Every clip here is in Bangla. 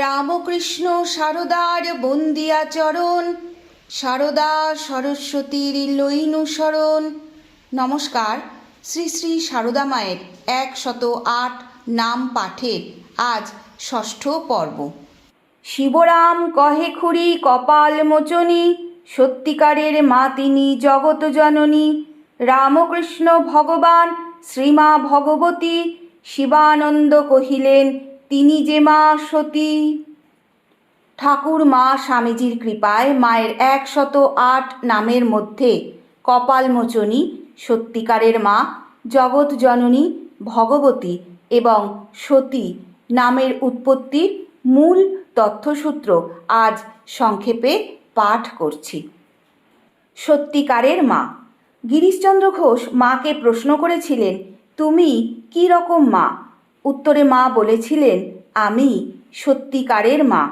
রামকৃষ্ণ সারদার বন্দিয়াচরণ সারদা সরস্বতীর লৈনুসরণ নমস্কার, শ্রী শ্রী সারদা মায়ের একশত আট নাম পাঠের আজ ষষ্ঠ পর্ব। শিবরাম কহে খুড়ি কপাল মোচনী, সত্যিকারের মা তিনি জগত জননী। রামকৃষ্ণ ভগবান, শ্রীমা ভগবতী, শিবানন্দ কহিলেন তিনি যে মা সতী। ঠাকুর মা স্বামীজির কৃপায় মায়ের একশত আট নামের মধ্যে কপালমোচনী, সত্যিকারের মা, জগৎ জননী, ভগবতী এবং সতী নামের উৎপত্তির মূল তথ্যসূত্র আজ সংক্ষেপে পাঠ করছি। সত্যিকারের মা। গিরিশচন্দ্র ঘোষ মাকে প্রশ্ন করেছিলেন, তুমি কি রকম মা? উত্তরে মা বলেছিলেন আমি সত্যিকারের মা।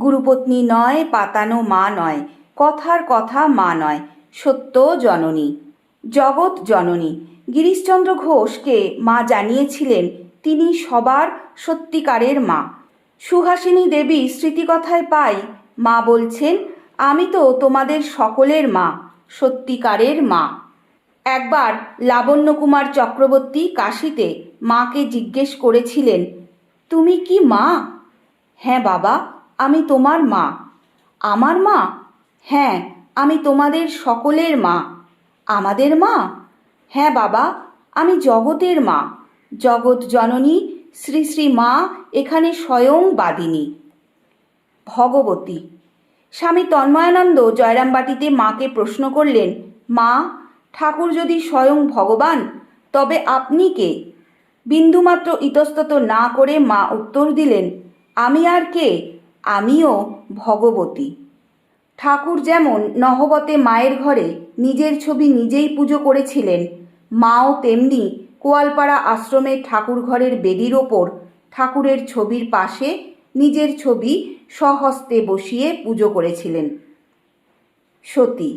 গুরুপত্নী নয়, পাতানো মা নয়, কথার কথা মা নয়, সত্য জননী, জগৎ জননী। গিরিশচন্দ্র ঘোষকে মা জানিয়েছিলেন, তিনি সবার সত্যিকারের মা। সুহাসিনী দেবী স্মৃতিকথায় পাই, মা বলছেন, আমি তো তোমাদের সকলের মা, সত্যিকারের মা। একবার লাবণ্য কুমার চক্রবর্তী কাশিতে মাকে জিজ্ঞেস করেছিলেন তুমি কি মা? হ্যাঁ বাবা, আমি তোমার মা। আমার মা? হ্যাঁ আমি তোমাদের সকলের মা। আমাদের মা? হ্যাঁ বাবা, আমি জগতের মা। জগৎ জননী, শ্রী শ্রী মা, এখানে স্বয়ং বাদিনী। ভগবতী। স্বামী তন্ময়ানন্দ জয়রামবাটিতে মাকে প্রশ্ন করলেন, মা, ঠাকুর যদি স্বয়ং ভগবান, তবে আপনি কে? বিন্দুমাত্র ইতস্তত না করে মা উত্তর দিলেন, আমি আর কে? আমিও ভগবতী। ঠাকুর যেমন নহবতে মায়ের ঘরে নিজের ছবি নিজেই পুজো করেছিলেন, মাও তেমনি কোয়ালপাড়া আশ্রমের ঠাকুর ঘরের বেদির ওপর ঠাকুরের ছবির পাশে নিজের ছবি স্বহস্তে বসিয়ে পুজো করেছিলেন। সতী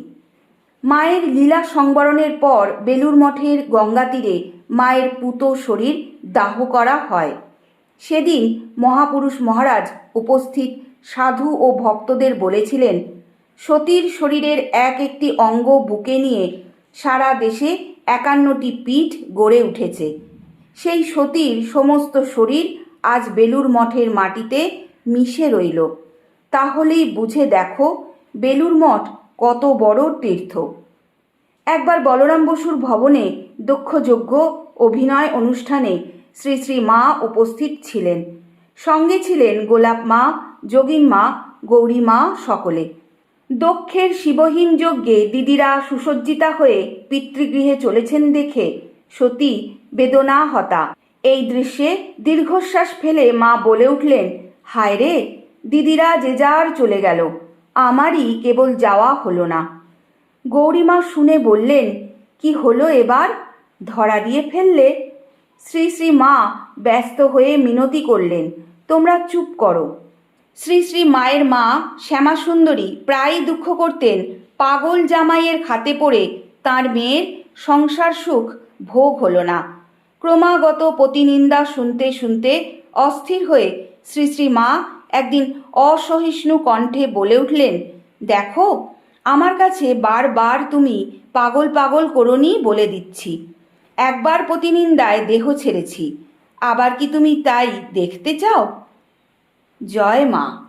মায়ের লীলা সংবরণের পর বেলুর মঠের গঙ্গা তীরে মায়ের পুতো শরীর দাহ করা হয়। সেদিন মহাপুরুষ মহারাজ উপস্থিত সাধু ও ভক্তদের বলেছিলেন, সতীর শরীরের এক একটি অঙ্গ বুকে নিয়ে সারা দেশে একান্নটি পীঠ গড়ে উঠেছে। সেই সতীর সমস্ত শরীর আজ বেলুর মঠের মাটিতে মিশে রইল। তাহলেই বুঝে দেখো বেলুর মঠ কত বড় তীর্থ। একবার বলরাম বসুর ভবনে দক্ষযজ্ঞ অভিনয় অনুষ্ঠানে শ্রী শ্রী মা উপস্থিত ছিলেন। সঙ্গে ছিলেন গোলাপ মা, যোগিন মা, গৌরী মা সকলে। দক্ষের শিবহীন যজ্ঞে দিদিরা সুসজ্জিতা হয়ে পিতৃগৃহে চলেছেন দেখে সতী বেদনা হতা। এই দৃশ্যে দীর্ঘশ্বাস ফেলে মা বলে উঠলেন হায় রে দিদিরা যে যার চলে গেল। আমারই কেবল যাওয়া হলো না। গৌরীমা শুনে বললেন, কি হলো এবার? ধরা দিয়ে ফেললে? শ্রী শ্রী, মা, ব্যস্ত হয়ে মিনতি করলেন, তোমরা চুপ করো। শ্রী শ্রী, মায়ের মা, শ্যামাসুন্দরী, প্রায়ই দুঃখ করতেন, পাগল জামাইয়ের খাতে পড়ে, তার মেয়ের সংসার সুখ ভোগ হলো না। ক্রমাগত প্রতিনিন্দা শুনতে শুনতে অস্থির হয়ে, শ্রী শ্রী, মা একদিন অসহিষ্ণু কণ্ঠে বলে উঠলেন, দেখো, আমার কাছে বারবার তুমি পাগল পাগল করনি বলে দিচ্ছি। একবার প্রতিনিন্দায় দেহ ছেড়েছি। আবার কি তুমি তাই দেখতে চাও? জয় মা।